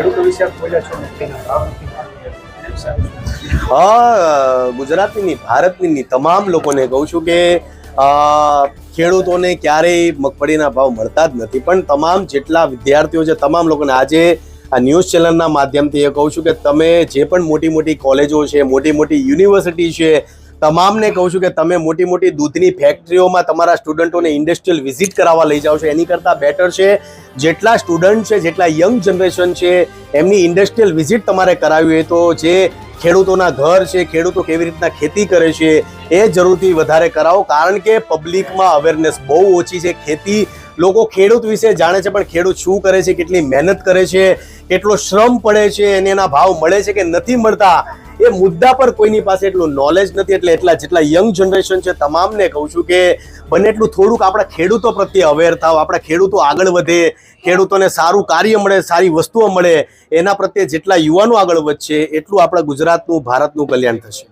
એના વિશે ગુજરાતની, ભારતની તમામ લોકોને કહું છું કે ખેડૂતોને ક્યારેય મગફળીના ભાવ મળતા જ નથી. પણ તમામ જેટલા વિદ્યાર્થીઓ છે, તમામ લોકોને આજે આ ન્યૂઝ ચેનલના માધ્યમથી એ કહું છું કે તમે જે પણ મોટી મોટી કોલેજો છે મોટી મોટી યુનિવર્સિટી છે તમામને કહું છું કે તમે મોટી મોટી દૂધની ફેક્ટરીઓમાં તમારા સ્ટુડન્ટોને ઇન્ડસ્ટ્રીયલ વિઝિટ કરાવવા લઈ જાઓ છો. એની કરતાં બેટર છે, જેટલા સ્ટુડન્ટ છે, જેટલા યંગ જનરેશન છે, એમની ઇન્ડસ્ટ્રીયલ વિઝિટ તમારે કરાવી હોય તો જે ખેડૂતોના ઘર છે, ખેડૂતો કેવી રીતના ખેતી કરે છે, એ જરૂરથી વધારે કરાવો. કારણ કે પબ્લિકમાં અવેરનેસ બહુ ઓછી છે. ખેતી લોકો ખેડૂત વિશે જાણે છે, પણ ખેડૂત શું કરે છે, કેટલી મહેનત કરે છે, કેટલો શ્રમ પડે છે, અને એના ભાવ મળે છે કે નથી મળતા એ મુદ્દા પર કોઈની પાસે એટલું નોલેજ નથી એટલે એટલા જેટલા યંગ જનરેશન છે તમામને કહું છું કે બને એટલું થોડુંક આપણા ખેડૂતો પ્રત્યે અવેર થાવ, આપણા ખેડૂતો આગળ વધે, ખેડૂતોને સારું કાર્ય મળે, સારી વસ્તુઓ મળે, એના પ્રત્યે જેટલા યુવાનો આગળ વધશે, એટલું આપણા ગુજરાતનું, ભારતનું કલ્યાણ થશે.